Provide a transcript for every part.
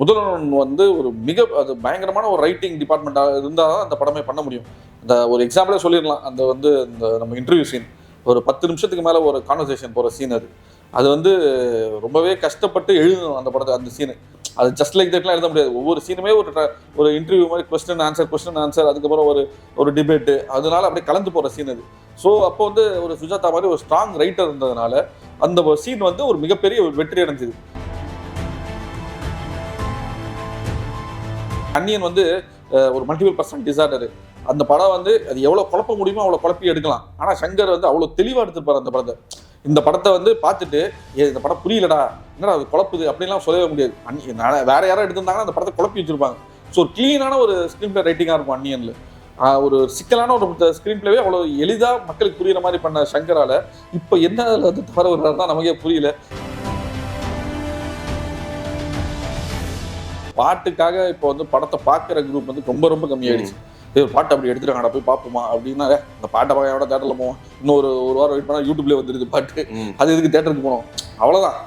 முதல்வன் வந்து ஒரு மிக அது பயங்கரமான ஒரு ரைட்டிங் டிபார்ட்மெண்ட்டாக இருந்தால் தான் அந்த படமே பண்ண முடியும். இந்த ஒரு எக்ஸாம்பிளே சொல்லிடலாம். அந்த வந்து இந்த நம்ம இன்டர்வியூ சீன் ஒரு பத்து நிமிஷத்துக்கு மேலே ஒரு கான்வர்சேஷன் போகிற சீன் அது. அது வந்து ரொம்பவே கஷ்டப்பட்டு எழுதணும் அந்த படத்தை அந்த சீனு அது ஜஸ்ட் லைக் தட்லாம் எழுத முடியாது. ஒவ்வொரு சீனுமே ஒரு ஒரு இன்டர்வியூ மாதிரி கொஸ்டின் ஆன்சர் கொஸ்டின் ஆன்சர் அதுக்கப்புறம் ஒரு ஒரு டிபேட்டு அதனால அப்படியே கலந்து போகிற சீன் அது. ஸோ அப்போ வந்து ஒரு சுஜாதா மாதிரி ஒரு ஸ்ட்ராங் ரைட்டர் இருந்ததுனால அந்த சீன் வந்து ஒரு மிகப்பெரிய ஒரு வெற்றி அடைஞ்சது. அன்னியன் வந்து ஒரு மல்டிபிள் பர்சன் டிசார்டரு அந்த படம் வந்து அது எவ்வளோ குழப்ப முடியுமோ அவ்வளோ குழப்பி எடுக்கலாம். ஆனால் சங்கர் வந்து அவ்வளோ தெளிவாக எடுத்துருப்பார் அந்த படத்தை. இந்த படத்தை வந்து பார்த்துட்டு ஏ இந்த படம் புரியலடா என்னடா அது குழப்புது அப்படின்லாம் சொல்லவே முடியாது. அன்னி நான் வேற யாராவது எடுத்திருந்தாங்கன்னா அந்த படத்தை குழப்பி வச்சிருப்பாங்க. ஸோ க்ளீனான ஒரு ஸ்க்ரீன் பிளே ரைட்டிங்காக இருக்கும் அன்னியனில் ஒரு சிக்கலான ஒரு ஸ்க்ரீன் பிளேவே அவ்வளோ எளிதாக மக்களுக்கு புரிகிற மாதிரி பண்ண சங்கரால் இப்போ என்ன அதில் வந்து தவற வர்றாரு தான் நமக்கே புரியல. பாட்டுக்காக இப்போ வந்து படத்தை பார்க்குற குரூப் வந்து ரொம்ப ரொம்ப கம்மியாயிடுச்சு. ஒரு பாட்டு அப்படி எடுத்துருக்காங்கடா போய் பார்ப்போமா? அப்படின்னா "ஏய், அந்த பாட்டை பார்க்க எவ்வளோ தேட்டரில் போவோம் இன்னொரு ஒரு வாரம் வெயிட் பண்ணால் யூடியூப்லேயே வந்துருது பாட்டு. அது எதுக்கு தேட்டருக்கு போனோம்? அவ்வளோதான்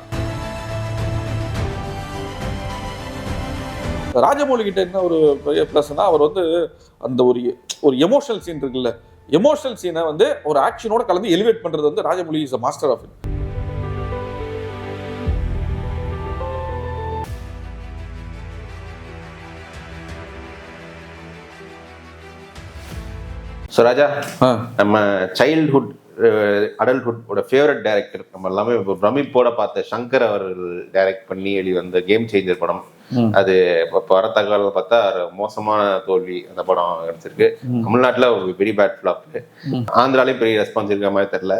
ராஜமௌழி கிட்ட என்ன ஒரு பெரிய ப்ளஸ்னா அவர் வந்து அந்த ஒரு ஒரு எமோஷனல் சீன் இருக்குல்ல. எமோஷனல் சீனை வந்து ஒரு ஆக்ஷனோட கலந்து எலிவேட் பண்றது வந்து Rajamouli is master of it so Raja நம்ம சைல்ட்ஹுட் அடல்ட்ஹுட்டோட ஃபேவரட் டைரக்டர் நம்ம எல்லாமே பிரமிப்போட பார்த்த சங்கர் அவர்கள் டைரக்ட் பண்ணி எழுதி வந்த கேம் சேஞ்சர் படம். அது இப்போ வர தகவல் பார்த்தா மோசமான தோல்வி அந்த படம் கிடைச்சிருக்கு ம். தமிழ்நாட்டில் ஒரு வெரி பேட் ஃபிளாப். ஆந்திராலையும் பெரிய ரெஸ்பான்ஸ் இருக்க மாதிரி தெரியல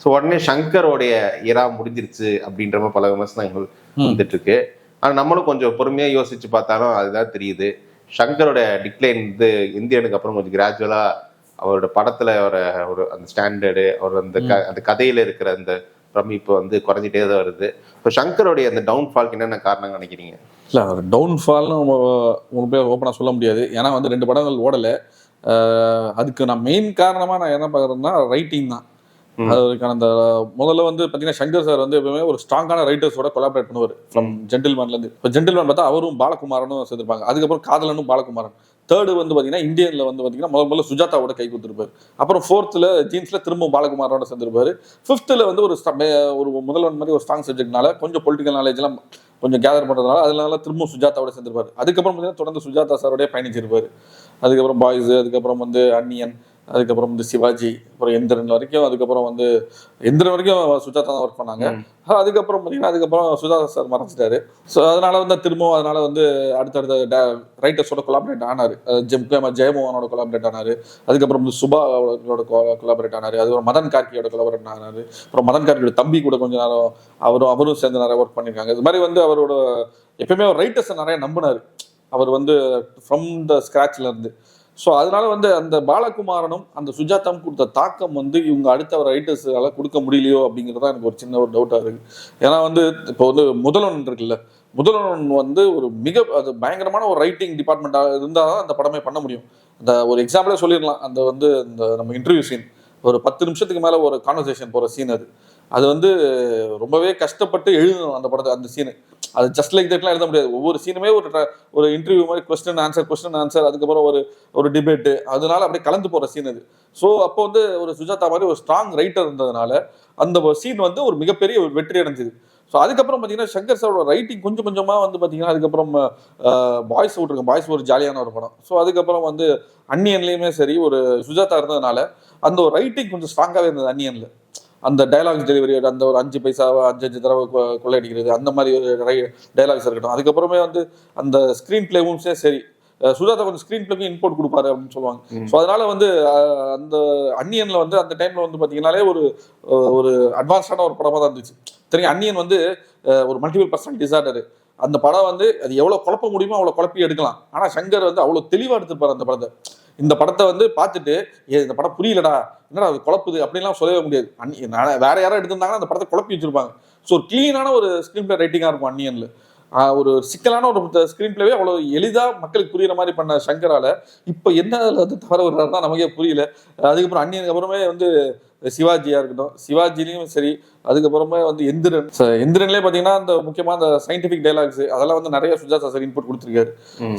ஸோ உடனே சங்கரோடைய இரா முடிஞ்சிருச்சு அப்படின்ற மாதிரி பல விமர்சனங்கள். வந்துட்டு இருக்கு ஆனால் நம்மளும் கொஞ்சம் பொறுமையாக யோசிச்சு பார்த்தாலும் அதுதான் தெரியுது சங்கரோட டிக்ளைன் வந்து இந்தியனுக்கு அப்புறம் கொஞ்சம் கிராஜுவலா அவரோட படத்துல வர ஒரு அந்த ஸ்டாண்டர்டு அவர் அந்த க அந்த கதையில இருக்கிற அந்த பிரமிப்பு வந்து குறைஞ்சிட்டே தான் வருது. இப்போ சங்கரோடைய அந்த டவுன்ஃபால்க்கு என்னென்ன காரணம் நினைக்கிறீங்க? இல்லை ஒரு டவுன்ஃபால்னு உங்களுக்கு பேர் ஓப்பனாக சொல்ல முடியாது. ஏன்னா வந்து ரெண்டு படங்கள் ஓடலை. அதுக்கு நான் மெயின் காரணமாக நான் என்ன பார்க்குறேன்னா ரைட்டிங் தான். அதுக்கான அந்த முதல்ல வந்து பார்த்தீங்கன்னா சங்கர் சார் வந்து எப்பவுமே ஒரு ஸ்ட்ராங்கான ரைட்டர்ஸோட கொலாபரேட் பண்ணுவார். ஃப்ரம் ஜென்டில்மேன்லேருந்து இப்போ ஜென்டில்மேன் பார்த்தா அவரும் பாலகுமாரனும் சேர்ந்துருப்பாங்க. அதுக்கப்புறம் காதலனும் பாலகுமாரன். தேர்டு வந்து பார்த்தீங்கன்னா இந்தியனில் வந்து பார்த்தீங்கன்னா முதல் முதல்ல சுஜாதாவோட கை கொடுத்துருப்பாரு. அப்புறம் ஃபோர்த்தில் ஜீன்ஸில் திரும்பவும் பாலகுமாரோட சேர்ந்துருப்பாரு. ஃபிஃப்த்தில் வந்து ஒரு ஒரு முதல்வன் மாதிரி ஒரு ஸ்ட்ராங் சப்ஜெக்ட்னால கொஞ்சம் பொலிட்டிக்கல் நாலேஜ்லாம் கொஞ்சம் கேதர் பண்ணுறதுனால அதனால திரும்ப சுஜாதாவோட சேர்ந்துருப்பாரு. அதுக்கப்புறம் பார்த்தீங்கன்னா தொடர்ந்து சுஜாதா சாரோடய பயணிச்சிருப்பாரு. அதுக்கப்புறம் பாய்ஸ் அதுக்கப்புறம் வந்து அன்னியன் அதுக்கப்புறம் வந்து சிவாஜி அப்புறம் எந்திரன் வரைக்கும் அதுக்கப்புறம் வந்து எந்திரன் வரைக்கும் சுஜாதா தான் ஒர்க் பண்ணாங்க. அதுக்கப்புறம் பார்த்தீங்கன்னா அதுக்கப்புறம் சுஜாதா சார் மறைச்சிட்டாரு ஸோ அதனால வந்து திரும்பவும் அதனால வந்து அடுத்தடுத்த ரைட்டர்ஸோட கொலாபரேட் ஆனார். ஜெம் ஜெயமோகனோட கொலாபரேட் ஆனார். அதுக்கப்புறம் வந்து சுபாவோட கொலாபரேட் ஆனார். அதுக்கப்புறம் மதன் கார்கியோட கொலாபரேட் ஆனார். அப்புறம் மதன் கார்கியோட தம்பி கூட கொஞ்ச நேரம் அவரும் அவரும் சேர்ந்து நிறைய ஒர்க் பண்ணியிருக்காங்க இது மாதிரி வந்து அவரோட எப்பயுமே அவர் ரைட்டர்ஸை நிறைய நம்பினார். அவர் வந்து ஃப்ரம் த ஸ்க்ராட்ச்ல இருந்து. ஸோ அதனால வந்து அந்த பாலகுமாரனும் அந்த சுஜாதாவும் கொடுத்த தாக்கம் வந்து இவங்க அடுத்த ஒரு ரைட்டர்ஸால கொடுக்க முடியலையோ அப்படிங்கிறதா எனக்கு ஒரு சின்ன ஒரு டவுட்டாக இருக்கு. ஏன்னா வந்து இப்போ வந்து முதல்வன் இருக்குல்ல முதல்வன் வந்து ஒரு மிக அது பயங்கரமான ஒரு ரைட்டிங் டிபார்ட்மெண்ட்டாக இருந்தால் தான் அந்த படமே பண்ண முடியும். அந்த ஒரு எக்ஸாம்பிளே சொல்லிடலாம். அந்த வந்து இந்த நம்ம இன்டர்வியூ சீன் ஒரு பத்து நிமிஷத்துக்கு மேலே ஒரு கான்வர்சேஷன் போகிற சீன் அது. அது வந்து ரொம்பவே கஷ்டப்பட்டு எழுதணும் அந்த படத்தை அந்த சீனு அது ஜஸ்ட் லைக் தட்லாம் எழுத முடியாது. ஒவ்வொரு சீனுமே ஒரு ஒரு இன்டர்வியூ மாதிரி கொஸ்டின் ஆன்சர் கொஸ்டின் ஆன்சர் அதுக்கப்புறம் ஒரு ஒரு டிபேட்டு அதனால அப்படியே கலந்து போகிற சீன் அது. ஸோ அப்போ வந்து ஒரு சுஜாதா மாதிரி ஒரு ஸ்ட்ராங் ரைட்டர் இருந்ததுனால அந்த சீன் வந்து ஒரு மிகப்பெரிய ஒரு வெற்றி அடைஞ்சது. ஸோ அதுக்கப்புறம் பார்த்தீங்கன்னா சங்கர் சாரோட ரைட்டிங் கொஞ்சம் கொஞ்சமாக வந்து பார்த்தீங்கன்னா அதுக்கப்புறம் பாய்ஸ் விட்ருக்கோம் பாய்ஸ் ஒரு ஜாலியான ஒரு படம். ஸோ அதுக்கப்புறம் வந்து அன்னியன்லேயுமே சரி ஒரு சுஜாதா இருந்ததுனால அந்த ஒரு ரைட்டிங் கொஞ்சம் ஸ்ட்ராங்காகவே இருந்தது அன்னியனில் அந்த டைலாக்ஸ் டெலிவரி அந்த ஒரு அஞ்சு பைசாவை அஞ்சு அஞ்சு தடவை கொள்ளையடிக்கிறது அந்த மாதிரி ஒரு டைலாக்ஸ் இருக்கட்டும். அதுக்கப்புறமே வந்து அந்த ஸ்க்ரீன் பிளேவும்ஸே சரி. சுஜாதா கொஞ்சம் ஸ்க்ரீன் பிளேக்கு இன்புட் கொடுப்பாரு அப்படின்னு சொல்லுவாங்க. ஸோ அதனால வந்து அந்த அன்னியன்ல வந்து அந்த டைம்ல வந்து பாத்தீங்கன்னாலே ஒரு ஒரு அட்வான்ஸ்டான ஒரு படமா தான் இருந்துச்சு. தெரியும் அன்னியன் வந்து ஒரு மல்டிபிள் பர்சன்ட் டிசார்டர் அந்த படம் வந்து அது எவ்வளவு குழப்ப முடியுமோ அவ்வளவு குழப்பி எடுக்கலாம். ஆனா சங்கர் வந்து அவ்வளவு தெளிவா எடுத்திருப்பாரு அந்த படத்தை. இந்த படத்தை வந்து பார்த்துட்டு இந்த படம் புரியலடா என்னடா அது குழப்புது? அப்படின்லாம் சொல்லவே முடியாது. அன்னி வேற யாரும் எடுத்திருந்தாங்கன்னா அந்த படத்தை குழப்பி வச்சிருப்பாங்க. ஸோ கிளீனான ஒரு ஸ்க்ரீன் பிளே ரைட்டிங்காக இருக்கும் அன்னியன்ல. ஒரு சிக்கலான ஒரு ஸ்கிரீன் பிளேவே அவ்வளவு எளிதா மக்களுக்கு புரியுற மாதிரி பண்ண சங்கரால இப்ப என்ன அதுல வந்து தவற விடுறாருன்னா நமக்கே புரியல. அதுக்கப்புறம் அந்நியனுக்கு அப்புறமே வந்து சிவாஜியா இருக்கட்டும் சிவாஜிலையும் சரி அதுக்கப்புறமே வந்து எந்திரன். எந்திரன்லயே பாத்தீங்கன்னா அந்த முக்கியமா அந்த சயின்டிபிக் டைலாக்ஸ் அதெல்லாம் வந்து நிறைய சுஜாதா சார் இன்புட் கொடுத்துருக்காரு.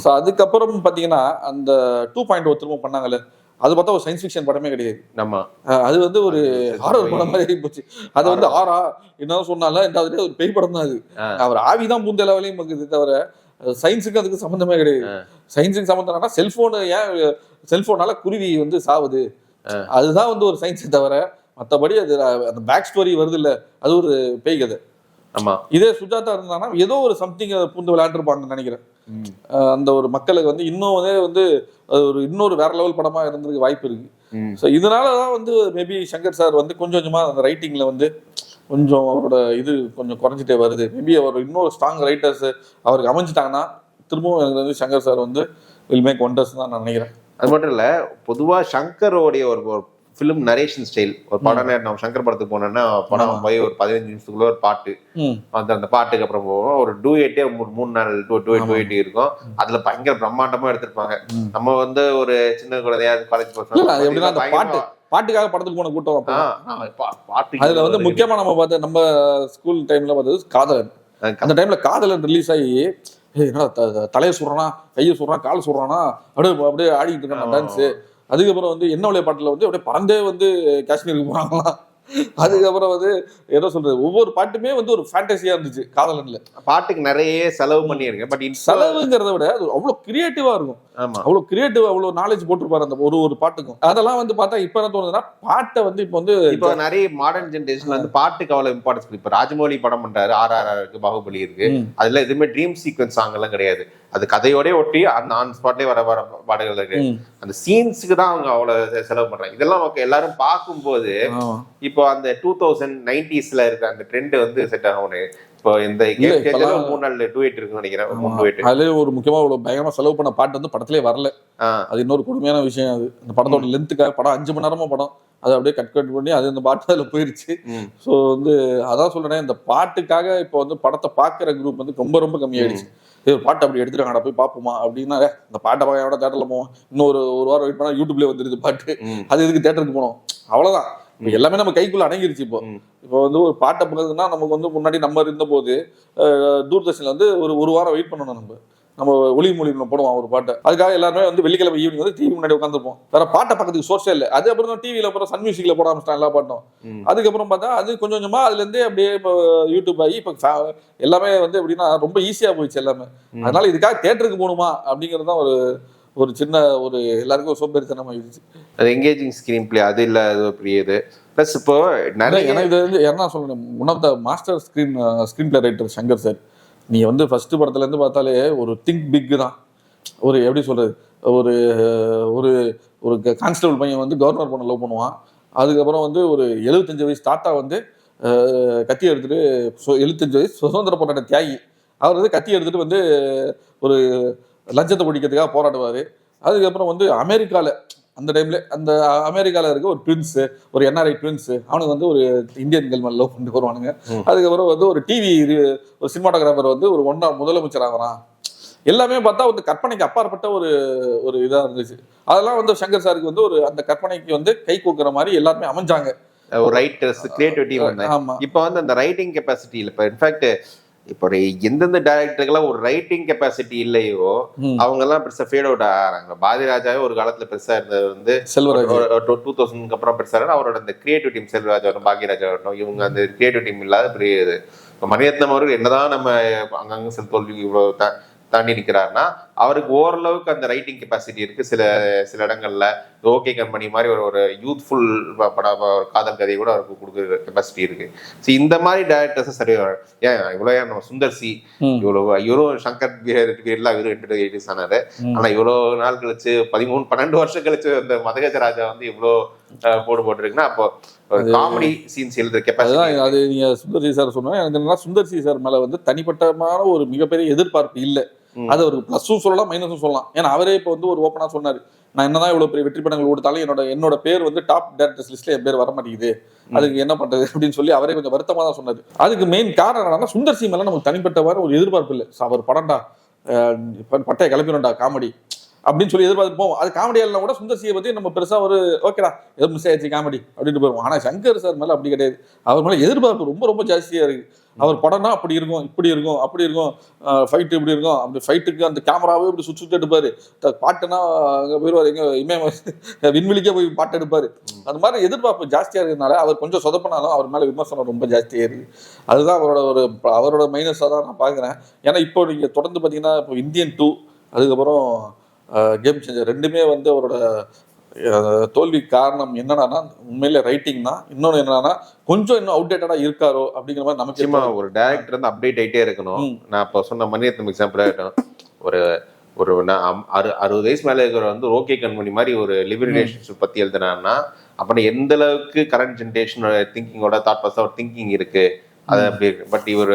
ஸோ அதுக்கப்புறம் பாத்தீங்கன்னா அந்த டூ பாயிண்ட் ஒரு திரும்ப பண்ணாங்கல்ல அது பார்த்தா ஒரு சயின்ஸ் ஃபிக்ஷன் படமே கிடையாது. அஹ் அது வந்து ஒரு ஹாரர் படம் மாதிரி போச்சு. அது வந்து ஆறா என்ன சொன்னால ரெண்டாவது ஒரு பேய் படம் தான் அது. அவர் ஆவிதான் பூந்த லெவலையும் இருக்குது தவிர சயின்ஸுக்கு அதுக்கு சம்மந்தமே கிடையாது. சயின்ஸுக்கு சம்மந்தம்னா செல்போனு ஏன் செல்போனால குருவி வந்து சாவுது? அதுதான் வந்து ஒரு சயின்ஸை தவிர மற்றபடி அது அந்த பேக் ஸ்டோரி வருது இல்ல அது ஒரு பேய் கதை. ஆமா. இதே சுஜாதா இருந்தாங்கன்னா ஏதோ ஒரு சம்திங் பூந்து விளையாண்டுருப்பாங்கன்னு நினைக்கிறேன். அந்த ஒரு மக்களுக்கு வந்து இன்னும் வந்து வந்து அது ஒரு இன்னொரு வேற லெவல் படமா இருந்திருக்கு வாய்ப்பு இருக்கு. ஸோ இதனால தான் வந்து மேபி சங்கர் சார் வந்து கொஞ்சம் கொஞ்சமா அந்த ரைட்டிங்ல வந்து கொஞ்சம் அவரோட இது கொஞ்சம் குறைஞ்சிட்டே வருது. மேபி அவர் இன்னொரு ஸ்ட்ராங் ரைட்டர்ஸ் அவருக்கு அமைஞ்சிட்டாங்கன்னா திரும்பவும் எனக்கு வந்து சங்கர் சார் வந்து வில் மேக் ஒண்டர்ஸ் தான் நான் நினைக்கிறேன். அது மட்டும் இல்ல பொதுவா சங்கரோடைய ஒரு ஃபிலிம் நரேஷன் ஸ்டைல் ஒரு படம் நம்ம சங்கர் படத்துக்கு போனோம்னா படம். போய் ஒரு பதினஞ்சு நிமிஷத்துக்குள்ள ஒரு பாட்டு. அந்த அந்த பாட்டுக்கு அப்புறம் போவோம். ஒரு டூயட்டே மூணு நாள் டூ டூ ஆமா. டூயட் இருக்கும். அதுல பயங்கர பிரம்மாண்டமா எடுத்திருப்பாங்க. நம்ம வந்து ஒரு சின்ன குழந்தையா காலேஜ் பாட்டு பாட்டுக்காக படத்துக்கு போன கூட்டம் அதுல வந்து முக்கியமா நம்ம பார்த்த நம்ம ஸ்கூல் டைம்ல பார்த்தது காதலன். அந்த டைம்ல காதலன் ரிலீஸ் ஆகி என்னடா த- தலையை சுடுறானா கையை சுடுறான் கால் சுடுறானா அப்படியே அப்படியே ஆடிட்டு இருக்கான் டான்ஸ் அதுக்கப்புறம் வந்து என்ன வழிய பாட்டுல வந்து அப்படியே பறந்தே வந்து காஷ்மீருக்கு போறாங்களாம். அதுக்கப்புறம் வந்து என்ன சொல்றது ஒவ்வொரு பாட்டுமே வந்து ஒரு ஃபேண்டசியா இருந்துச்சு காதலன்ல. பாட்டுக்கு நிறைய செலவு பண்ணிருங்க பட் செலவுங்கிறத விட அது அவ்வளவு கிரியேட்டிவா இருக்கும். ஆமா. அவ்வளவு கிரியேட்டிவ் அவ்வளவு நாலேஜ் போட்டிருப்பாரு அந்த ஒரு ஒரு பாட்டுக்கும். அதெல்லாம் வந்து பார்த்தா இப்ப என்ன தோணுதுன்னா பாட்டை வந்து இப்ப வந்து இப்போ நிறைய மாடர்ன் ஜென்ரேஷன்ல வந்து பாட்டுக்கு அவ்வளவு இம்பார்ட்டன்ஸ் இப்ப ராஜமௌழி படம் பண்றாரு ஆர் ஆர் இருக்கு பாகுபலி இருக்கு. அதுல எதுவுமே ட்ரீம் சீக்வன்ஸ் சாங் எல்லாம் கிடையாது. அது கதையோடய ஒட்டி அந்த ஆன் ஸ்பாட்லயே வர வர பாடல்கள் இருக்கு. அந்த சீன்ஸுக்கு தான் அவங்க அவ்வளவு செ- செலவு பண்றாங்க. இதெல்லாம் நமக்கு எல்லாரும் பார்க்கும்போது. இப்போ அந்த டூ தௌசண்ட் நைன்டிஸ்ல இருக்க அந்த ட்ரெண்ட் வந்து செட் ஆகும் இப்போ இந்த மூணு நாள் டூயட் இருக்குன்னு நினைக்கிறேன். மூணு. டூயட் அதுலயே ஒரு முக்கியமா ஒரு பயங்கரமா செலவு பண்ண பாட்டு வந்து படத்திலே வரல. அது இன்னொரு கொடுமையான விஷயம் அது. அந்த படத்தோட லென்த்துக்காக படம் அஞ்சு மணி நேரமா படம். அதை அப்படியே கட் கட் பண்ணி அது அந்த பாட்டு அதில் போயிருச்சு. ஸோ வந்து அதான் சொல்றேன் இந்த பாட்டுக்காக இப்போ வந்து படத்தை பார்க்குற குரூப் வந்து ரொம்ப ரொம்ப கம்மியாயிடுச்சு. பாட்டு அப்படி எடுத்துருக்காங்கடா போய் பார்ப்போமா அப்படின்னா "ஏ, இந்த பாட்டை பார்க்க எவ்வளோ தேட்டரில் போவோம் இன்னும் ஒரு ஒரு வாரம் வெயிட் பண்ணா யூடியூப்ல வந்துருது பாட்டு. அது எதுக்கு தேட்டருக்கு போனோம் அவ்வளவுதான். இப்போ எல்லாமே நம்ம கைக்குள்ள அடங்கிருச்சு இப்போ. இப்போ வந்து ஒரு பாட்டை பார்க்கறதுன்னா நமக்கு வந்து முன்னாடி நம்ம இருந்த போது தூர்தர்ஷன்ல வந்து ஒரு ஒரு வாரம் வெயிட் பண்ணணும் நம்ம. நம்ம ஒளி மொழி போடுவோம் ஒரு பாட்டை. அதுக்காக எல்லாருமே வந்து வெள்ளிக்கிழமை ஈவினிங் வந்து டிவி முன்னாடி உட்காந்துருப்போம் வேற பாட்டை பார்க்கறதுக்கு சோர்ஸே இல்லை. அது அப்புறம் டிவியில அப்புறம் சன் மியூசிக்ல போட ஆரம்பிச்சிட்டான் எல்லா பாட்டும். அதுக்கப்புறம் பார்த்தா அது கொஞ்சம் கொஞ்சமா அதுல இருந்தே அப்படியே இப்போ யூடியூப் ஆகி இப்போ எல்லாமே வந்து எப்படின்னா ரொம்ப ஈஸியா போயிடுச்சு எல்லாமே. அதனால இதுக்காக தேட்டருக்கு போகணுமா அப்படிங்கிறது தான் ஒரு ஒரு சின்ன ஒரு எல்லாருக்கும் ஒரு சோம்பேறித்தனம் ஆயிடுச்சு அது எங்கேஜிங் ஸ்கிரீன் பிளே அது இல்ல அது பெரிய இது. ப்ளஸ் இப்போ நிறைய எனக்கு இது வந்து என்ன சொல்லணும் one of the master screen screenplay writer Shankar sir நீ வந்து ஃபர்ஸ்ட் படத்துலேருந்து பார்த்தாலே ஒரு திங்க் பிக் தான். ஒரு எப்படி சொல்கிறது ஒரு ஒரு ஒரு கான்ஸ்டபிள் பையன் வந்து கவர்னர் பண்ண லவ் பண்ணுவான். அதுக்கப்புறம் வந்து ஒரு எழுபத்தஞ்சு வயசு தாத்தா வந்து கத்தி எடுத்துகிட்டு சு- எழுபத்தஞ்சு வயசு சுதந்திர போராட்ட தியாகி. அவர் வந்து கத்தி எடுத்துட்டு வந்து ஒரு லஞ்சத்தை பிடிக்கிறதுக்காக போராடுவார். அதுக்கப்புறம் வந்து அமெரிக்காவில் அந்த டைம்ல அந்த அமெரிக்கால இருக்க ஒரு ட்வின்ஸ் ஒரு என்ஆர்ஐ ட்வின்ஸ் அவனுக்கு வந்து ஒரு இந்தியன் கேர்ள் லவ் பண்ணிட்டு வருவானுங்க. அதுக்கப்புறம் வந்து ஒரு டிவி ஒரு சினிமாட்டோகிராஃபர் வந்து ஒரு ஒன்றா முதலமைச்சர் ஆகிறான் எல்லாமே பார்த்தா வந்து கற்பனைக்கு அப்பாற்பட்ட ஒரு ஒரு இதா இருந்துச்சு. அதெல்லாம் வந்து சங்கர் சாருக்கு வந்து ஒரு அந்த கற்பனைக்கு வந்து கை கூக்குற மாதிரி எல்லாருமே அமைஞ்சாங்க. ஒரு ரைட்டர்ஸ் கிரியேட்டிவிட்டி வந்தேன் ஆமா. இப்போ வந்து அந்த ரைட்டிங் கெப்பாசிட்டி இல்லை இப்போ இன்ஃபேக்ட் இப்போ எந்தெந்த டேரக்டருக்கெல்லாம் ஒரு ரைட்டிங் கெப்பாசிட்டி இல்லையோ. அவங்க எல்லாம் பெருசா ஃபேட் அவுட் ஆகிறாங்க. பாரதிராஜாவே ஒரு காலத்துல பெருசா இருந்தது வந்து செல்வராஜ். டூ தௌசண்ட்க்கு அப்புறம் பெருசா அவரோட அந்த கிரியேட்டிவ் டீம் செல்வராஜ் ஆகட்டும் பாக்யராஜ் ஆகட்டும் இவங்க அந்த கிரியேட்டிவ் டீம் இல்லாத பெரிய இது. இப்போ மணிரத்னம் அவர்கள் என்னதான் நம்ம அங்கங்க சில தோல்வி இவ்வளவு தா- தாண்டி நிக்கிறாருன்னா அவருக்கு ஓரளவுக்கு அந்த ரைட்டிங் கெப்பாசிட்டி இருக்கு சில சில இடங்கள்ல ஓகே கம்பெனி மாதிரி ஒரு ஒரு யூத்ஃபுல் ஒரு காதல் கதையை கூட அவருக்கு கொடுக்குற கெப்பாசிட்டி இருக்கு ஸோ இந்த மாதிரி டேரக்டர்ஸ் வரும். ஏன் இவ்வளோ ஏன் நம்ம சுந்தர் சி ம். இவ்வளவு இவரும் சங்கர் பீரியட்லாம் இவரும் எயிட்டிஸ் ஆனாரு. ஆனா இவ்வளவு நாள் கழிச்சு பதிமூணு பன்னெண்டு வருஷம் கழிச்சு அந்த மதகஜ ராஜா வந்து இவ்வளோ போடு போட்டிருக்குன்னா அப்போ காமெடி சீன்ஸ் எழுதுற கெப்பாசிட்டி அது நீங்க சுந்தர் சி சார் சொன்னா எனக்கு என்னன்னா சுந்தர் சி சார் மேல வந்து தனிப்பட்டமான ஒரு மிகப்பெரிய எதிர்பார்ப்பு இல்லை அது ஒரு ப்ளஸும் சொல்லலாம் மைனஸும் சொல்லலாம். ஏன்னா அவரே இப்போ வந்து ஒரு ஓப்பனா சொன்னாரு. நான் என்னதான் இவ்வளவு பெரிய வெற்றி படங்கள் கொடுத்தாலும் என்னோட என்னோட பேர் வந்து டாப் டேரக்டர்ஸ் லிஸ்ட்ல என் பேர் வர மாட்டேங்குது அதுக்கு என்ன பண்றது அப்படின்னு சொல்லி அவரே கொஞ்சம் வருத்தமா தான் சொன்னாரு. அதுக்கு மெயின் காரணம் என்னன்னா சுந்தர் சி மேல நமக்கு தனிப்பட்ட மாதிரி ஒரு எதிர்பார்ப்பு இல்லை. அவர் படம்டா பட்டையை கிளப்பிடும்டா காமெடி. அப்படின்னு சொல்லி எதிர்பார்த்து போவோம். அது காமெடியா கூட சுந்தர் சியை பத்தி நம்ம பெருசா ஒரு ஓகேடா எதுவும் மிஸ் ஆயிடுச்சு காமெடி அப்படின்னு போயிருவோம் ஆனா சங்கர் சார் மேல அப்படி கிடையாது. அவர் மேல எதிர்பார்ப்பு ரொம்ப ரொம்ப ஜாஸ்தியா இருக்கு. அவர் படம்னா அப்படி இருக்கும் இப்படி இருக்கும் அப்படி இருக்கும். ஃபைட் இப்படி இருக்கும். அப்படி ஃபைட்டுக்கு அந்த கேமராவே இப்படி சுற்றி சுற்றி எடுப்பாரு. பாட்டுனா அங்கே போயிடுவார் எங்க இமே விண்வெளிக்கே போய் பாட்டு எடுப்பாரு. அந்த மாதிரி எதிர்பார்ப்பு ஜாஸ்தியா இருக்கிறதுனால அவர் கொஞ்சம் சொதப்பினாலும் அவர் மேல விமர்சனம் ரொம்ப ஜாஸ்தியா இருக்கு. அதுதான் அவரோட ஒரு அவரோட மைனஸாக தான் நான் பார்க்குறேன் ஏன்னா இப்போ நீங்க தொடர்ந்து பார்த்தீங்கன்னா இப்போ இந்தியன் டூ அதுக்கப்புறம் கேம் சேஞ்சர் ரெண்டுமே வந்து அவரோட தோல்வி காரணம் என்னன்னா உண்மையில ரைட்டிங் தான். இன்னொன்று என்னன்னா கொஞ்சம் இன்னும் அவுடேட்டடா இருக்காரோ அப்படிங்கிற மாதிரி நமக்கு ஒரு டேரக்டர் வந்து அப்டேட் ஆயிட்டே இருக்கணும். நான் இப்போ சொன்ன மணிரத்னம் எக்ஸாம்பிள் ஆகட்டும் ஒரு ஒரு நான் அறு அறுபது வயசு மேல இருக்கிற வந்து ஓகே கண்மணி மாதிரி ஒரு லிவ் ரிலேஷன்ஷிப் பத்தி எழுதுனான்னா அப்ப எந்த அளவுக்கு கரண்ட் ஜென்ரேஷனோட திங்கிங்கோட தாட் ப்ராசஸ் திங்கிங் இருக்கு? அது அப்படி இருக்கு. பட் இவர்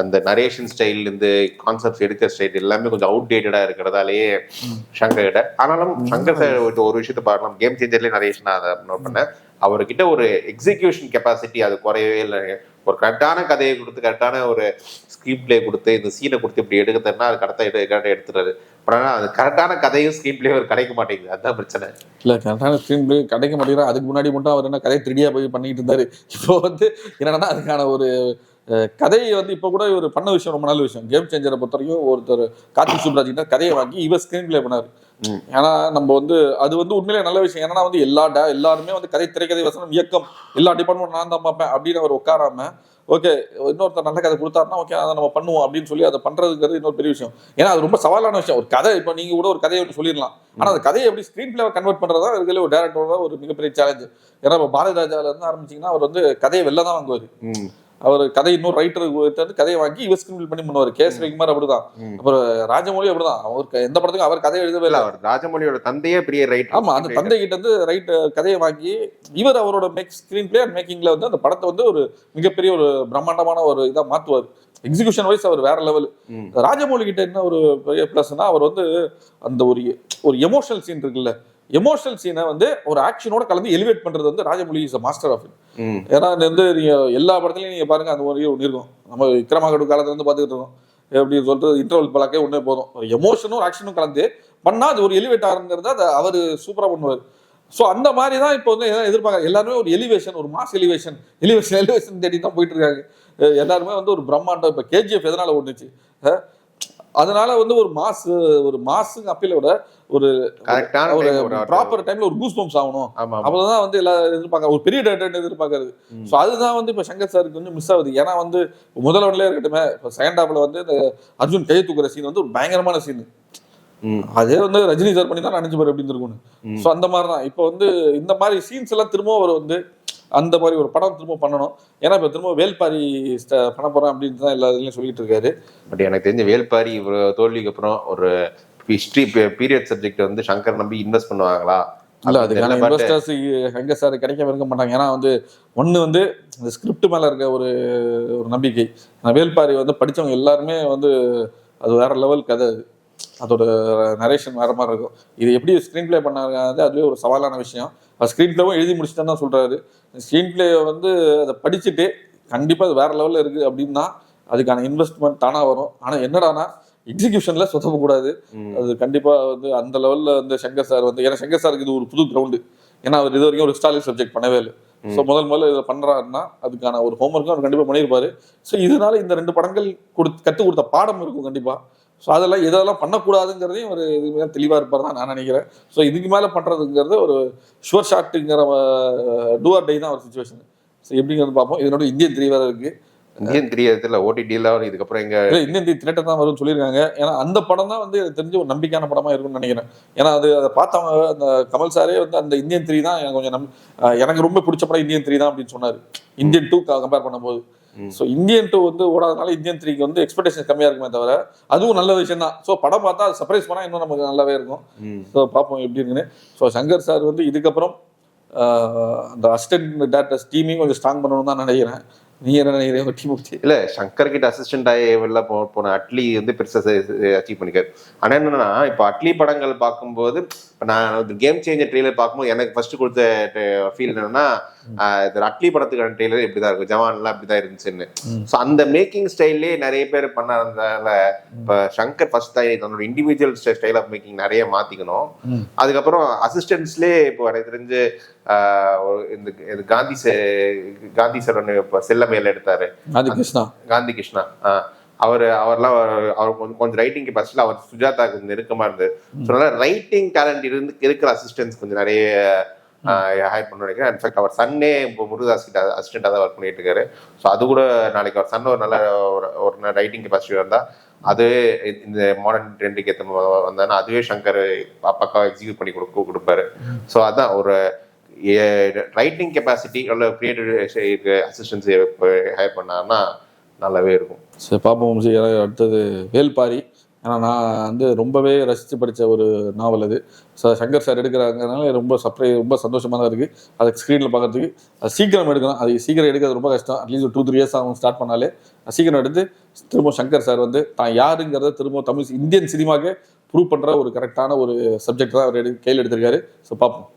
அந்த நரேஷன் ஸ்டைல் இருந்து கான்செப்ட்ஸ் எடுக்கிற ஸ்டைல் எல்லாமே கொஞ்சம் அவுடேட்டடா இருக்கிறதாலேயே சங்கர் கிட்ட ஆனாலும் சங்கர் சார் ஒரு விஷயத்தை பார்க்கலாம் கேம் சேஞ்சர்லேயே நரேஷன் நான் அதை நோட் பண்ணேன். அவர்கிட்ட ஒரு எக்ஸிகியூஷன் கெப்பாசிட்டி அது குறையவே இல்லை. ஒரு கரெக்டான கதையை கொடுத்து கரெக்டான ஒரு ஸ்க்ரீன் பிளே கொடுத்து இந்த சீனை கொடுத்து இப்படி எடுக்கிறதுனா அது கரெக்டாக எடு கரெக்டாக எடுத்துறாரு ஆனால் அது கரெக்டான கதையும் ஸ்க்ரீன் பிளே அவர் கிடைக்க மாட்டேங்குது. அதுதான் பிரச்சனை. இல்ல கரெக்டான ஸ்க்ரீன் பிளே கிடைக்க மாட்டேங்கிறா அதுக்கு முன்னாடி மட்டும் அவர் என்ன கதை திருடியா போய் பண்ணிட்டு இருந்தாரு. இப்போ வந்து என்னன்னா அதுக்கான ஒரு கதையை வந்து இப்போ கூட இவர் பண்ண விஷயம் ரொம்ப நல்ல விஷயம். கேம் சேஞ்சரை பொறுத்த வரைக்கும் ஒருத்தர் கார்த்திக் சுப்ராஜ் கிட்ட கதையை வாங்கி இவர் ஸ்க்ரீன் பிளே பண்ணாரு. ஏன்னா நம்ம வந்து அது வந்து உண்மையிலே நல்ல விஷயம். ஏன்னா வந்து எல்லா எல்லாருமே வந்து கதை திரைக்கதை வசனம் இயக்கம் எல்லா டிபார்ட்மெண்ட் நான் தான் பார்ப்பேன் அப்படின்னு அவர் உட்காராம ஓகே இன்னொருத்தர் நல்ல கதை கொடுத்தாருன்னா ஓகே அதை நம்ம பண்ணுவோம் அப்படின்னு சொல்லி அதை பண்றதுங்கிறது இன்னொரு பெரிய விஷயம். ஏன்னா அது ரொம்ப சவாலான விஷயம். ஒரு கதை இப்போ நீங்க கூட ஒரு கதையை சொல்லிடலாம். ஆனா அந்த கதையை எப்படி ஸ்க்ரீன் பிளேவை கன்வெர்ட் பண்றதா இருக்கிற ஒரு டேரக்டரோட ஒரு மிகப்பெரிய சேலஞ்சு ஏன்னா இப்போ பாரதி ராஜால இருந்து ஆரம்பிச்சீங்கன்னா அவர் வந்து கதையை வெளில தான் வாங்குவார். அவர் கதை இன்னொரு ரைட்டருக்கு வந்து கதையை வாங்கி இவர் ஸ்க்ரீன் பண்ணி பண்ணுவார் கே எஸ் ரவிக்குமார் அப்படிதான். அப்புறம் ராஜமௌழி அப்படிதான். அவருக்கு எந்த படத்துக்கும் அவர் கதை எழுதவே இல்ல அவர் ராஜமௌழியோட தந்தையே பெரிய ரைட் ஆமா அந்த தந்தை கிட்ட இருந்து ரைட் கதையை வாங்கி இவர் அவரோட மேக் ஸ்கிரீன் பிளே அண்ட் மேக்கிங்ல வந்து அந்த படத்தை வந்து ஒரு மிகப்பெரிய ஒரு பிரம்மாண்டமான ஒரு இதா மாத்துவார். எக்ஸிகியூஷன் வைஸ் அவர் வேற லெவல் ம். ராஜமௌழி கிட்ட என்ன ஒரு பெரிய பிளஸ்னா அவர் வந்து அந்த ஒரு ஒரு எமோஷனல் சீன் இருக்குல்ல. எமோஷனல் சீனை வந்து ஒரு ஆக்ஷனோட கலந்து எலிவேட் பண்றது வந்து ராஜமௌழி இஸ் மாஸ்டர் ஆஃப் ம். ஏன்னா வந்து நீங்க எல்லா படத்துலயும் நீங்க பாருங்க அந்த ஒரு ஒன்று இருக்கும். நம்ம விக்ரமாகடு காலத்துல இருந்து பார்த்துக்கிட்டு இருக்கோம் எப்படி சொல்றது இன்டர்வல் பழக்கே ஒன்றே போதும். ஒரு எமோஷனும் ஆக்ஷனும் கலந்து பண்ணா அது ஒரு எலிவேட் ஆகுங்கிறத அதை அவர் சூப்பரா பண்ணுவார். ஸோ அந்த மாதிரி தான் இப்போ வந்து எதிர்பார்க்க எல்லாருமே ஒரு எலிவேஷன் ஒரு மாஸ் எலிவேஷன் எலிவேஷன் எலிவேஷன் தேடி தான் போயிட்டு இருக்காங்க. எல்லாருமே வந்து ஒரு பிரம்மாண்டம் இப்போ கேஜிஎஃப் எதனால அஹ் அதனால வந்து ஒரு மாஸ் ஒரு மாஸுங்க அப்பீல விட ஒரு கரெக்டான ஒரு ப்ராப்பர் டைம்ல ஒரு கூஸ் பம்ப்ஸ் ஆகணும். அப்பதான் வந்து எல்லா எதிர்பார்க்க ஒரு பெரிய டேட்டா எதிர்பார்க்கறது. ஸோ அதுதான் வந்து இப்போ சங்கர் சாருக்கு கொஞ்சம் மிஸ் ஆகுது. ஏன்னா வந்து முதல் ஒன்லேயே இருக்கட்டுமே இப்போ செகண்ட் ஹாப்ல வந்து இந்த அர்ஜுன் கையை தூக்குற சீன் வந்து ஒரு பயங்கரமான சீன் அதே வந்து ரஜினி சார் பண்ணி தான் நினைச்சு பாரு அப்படின்னு இருக்கும்னு ம். ஸோ அந்த மாதிரி தான் இப்போ வந்து இந்த மாதிரி சீன்ஸ் எல்லாம் திரும்ப அவர் வந்து அந்த மாதிரி ஒரு படம் திரும்ப பண்ணணும். ஏன்னா இப்போ திரும்ப வேல்பாரி பண்ண போறேன் அப்படின்னு தான் எல்லா இதுலையும் சொல்லிட்டு இருக்காரு. பட் எனக்கு தெரிஞ்ச வேல்பாரி தோல்விக்கு அப்புறம் ஒரு ஹிஸ்டரி பீரியட் சப்ஜெக்ட் வந்து சங்கர் நம்பி இன்வெஸ்ட் பண்ணுவாங்களா? இல்ல அது அதுக்கான இன்வெஸ்டர்ஸ் எங்க சார் கிடைக்காம இருக்க மாட்டாங்க. ஏன்னா வந்து ஒண்ணு வந்து இந்த ஸ்கிரிப்ட் மேல இருக்க ஒரு ஒரு நம்பிக்கை. வேல்பாரி வந்து படிச்சவங்க எல்லாருமே வந்து அது வேற லெவல் கதை அது. அதோட நரேஷன் வேற மாதிரி இருக்கும். இது எப்படி ஸ்க்ரீன் ப்ளே பண்ணாங்க அது அதுவே ஒரு சவாலான விஷயம். ஸ்க்ரீன் ப்ளேவும் எழுதி முடிச்சுட்டேன்னு தான் சொல்றாரு. ஸ்க்ரீன் ப்ளே வந்து அதை படிச்சுட்டு கண்டிப்பா அது வேற லெவல்ல இருக்கு அப்படின்னா அதுக்கான இன்வெஸ்ட்மெண்ட் தானா வரும். ஆனா என்னடானா எக்ஸிகியூஷன்ல சொதப்பக்கூடாது. அது கண்டிப்பா வந்து அந்த லெவல்ல வந்து சங்கர் சார் வந்து ஏன்னா சங்கர் சாருக்கு இது ஒரு புது கிரவுண்டு ஏன்னா அவர் இது வரைக்கும் ஒரு ஸ்டாலின் சப்ஜெக்ட் பண்ணவே இல்லை. ஸோ முதல் முதல்ல இதை பண்றாருன்னா அதுக்கான ஒரு ஹோம்ஒர்க்கும் அவர் கண்டிப்பா பண்ணியிருப்பாரு ஸோ இதனால இந்த ரெண்டு படங்கள் கொடுத்து கற்றுக் கொடுத்த பாடம் இருக்கும் கண்டிப்பா. ஸோ அதெல்லாம் இதெல்லாம் பண்ணக்கூடாதுங்கிறதையும் ஒரு இது மேல தெளிவா இருப்பார் தான் நான் நினைக்கிறேன். ஸோ இதுக்கு மேல பண்றதுங்கிறது ஒரு ஷுவர் ஷாட்டுங்கிற டூஆர் டை தான் ஒரு சுச்சுவேஷன் ஸோ எப்படிங்கிறது பார்ப்போம். இதனோட இந்தியன் த்ரீ வேற இருக்கு. இந்தியன் தெரியறதுல ஓடிடியில் வரும் இதுக்கப்புறம் எங்க இல்ல இந்தியன் த்ரீ திரேட்டர் தான் வரும்னு சொல்லியிருக்காங்க. ஏன்னா அந்த படம் தான் வந்து தெரிஞ்ச ஒரு நம்பிக்கையான படமா இருக்கும்னு நினைக்கிறேன். ஏன்னா அது அதை பார்த்தவங்க அந்த கமல் சாரே வந்து அந்த இந்தியன் த்ரீ தான் எனக்கு கொஞ்சம் நம் எனக்கு ரொம்ப பிடிச்ச படம் இந்தியன் த்ரீ தான் அப்படின்னு சொன்னாரு. இந்தியன் டூ கம்பேர் பண்ணும்போது. ஸோ இந்தியன் டூ வந்து ஓடாதனால இந்தியன் த்ரீக்கு வந்து எக்ஸ்பெக்டேஷன் கம்மியா இருக்குமே தவிர அதுவும் நல்ல விஷயம் தான். ஸோ படம் பார்த்தா அது சர்ப்ரைஸ் பண்ணா இன்னும் நமக்கு நல்லாவே இருக்கும். ஸோ பார்ப்போம் எப்படி இருக்குன்னு. ஸோ சங்கர் சார் வந்து இதுக்கப்புறம் அந்த அசிஸ்டன்ட் டேரக்டர்ஸ் டீமையும் கொஞ்சம் ஸ்ட்ராங் பண்ணணும்னு தான் நினைக்கிறேன். நீ என்ன நினைக்கிறீங்க? உங்க டீம் பத்தி? இல்ல சங்கர் கிட்ட அசிஸ்டன்ட் ஆகி வெளில போ போன அட்லி வந்து பெருசா அச்சீவ் பண்ணிக்காரு. ஆனா என்னன்னா இப்போ அட்லி படங்கள் பார்க்கும்போது இப்ப நான் கேம் சேஞ்சர் ட்ரெய்லர் பார்க்கும்போது எனக்கு ஃபர்ஸ்ட் கொடுத்த ஃபீல் என்னன்னா அட்லி படத்துக்கான ட்ரெய்லர் இப்படிதான் இருக்கும். ஜவான்லாம் இப்படிதான் இருந்துச்சுன்னு. ம். ஸோ அந்த மேக்கிங் ஸ்டைல்லே நிறைய பேர் பண்ணாததால இப்போ சங்கர் ஃபர்ஸ்ட் தன்னோட இண்டிவிஜுவல் ஸ்டைல் ஆஃப் மேக்கிங் நிறைய மாத்திக்கணும். அதுக்கப்புறம் அசிஸ்டன்ட்ஸ்லேயே இப்போ எனக்கு தெரிஞ்சு இந்த காந்தி காந்தி சார் ஒன்று இப்போ செல்லமையில் எடுத்தாரு. ஆதி கிருஷ்ணா. காந்தி கிருஷ்ணா. அவர் அவர்லாம் அவர் கொஞ்சம் கொஞ்சம் ரைட்டிங் கெப்பாசிட்டியில் அவர் சுஜாதாக்கு கொஞ்சம் நெருக்கமா இருந்தது. ஸோ ரைட்டிங் டேலண்ட் இருந்து இருக்கிற அசிஸ்டன்ஸ் கொஞ்சம் நிறைய ஹையர் பண்ண நினைக்கிறேன். இன்ஃபேக்ட் அவர் சன்னே இப்போ முருகதாஸ் கிட்ட அசிஸ்டண்டாக தான் ஒர்க் பண்ணிட்டு இருக்காரு. ஸோ அது கூட நாளைக்கு அவர் சன் ஒரு நல்ல ஒரு- ஒரு ரைட்டிங் கெப்பாசிட்டி வந்தால் அதுவே இந்த மாடர்ன் ட்ரெண்டுக்கு ஏற்ற வந்தாங்கன்னா அதுவே சங்கர் அப்பாக்கா எக்ஸிக்யூட் பண்ணி கொடுக்க கொடுப்பாரு. ஸோ அதான் ஒரு ரைட்டிங் கெப்பாசிட்டி உள்ள கிரியேட்டிவ் அசிஸ்டன்ஸ் ஹையர் பண்ணாருன்னா நல்லாவே இருக்கும். சரி பாப்போம் அடுத்தது வேல்பாரி. ஏன்னா நான் வந்து ரொம்பவே ரசித்து படித்த ஒரு நாவல் அது. ஸோ சங்கர் சார் எடுக்கிறாங்கனால ரொம்ப சப்ரை ரொம்ப சந்தோஷமாக தான் இருக்குது அதை ஸ்க்ரீனில் பார்க்குறதுக்கு அது சீக்கிரம் எடுக்கணும் அது சீக்கிரம் எடுக்கிறது ரொம்ப கஷ்டம். அட்லீஸ்ட் ஒரு டூ த்ரீ இயர்ஸ் ஆகும் ஸ்டார்ட் பண்ணாலே. சீக்கிரம் எடுத்து திரும்ப சங்கர் சார் வந்து தான் யாருங்கிறத திரும்ப தமிழ் இந்தியன் சினிமாக்கே ப்ரூவ் பண்ணுற ஒரு கரெக்டான ஒரு சப்ஜெக்ட் தான் அவர் எடு கையில் எடுத்திருக்காரு. ஸோ பார்ப்போம்.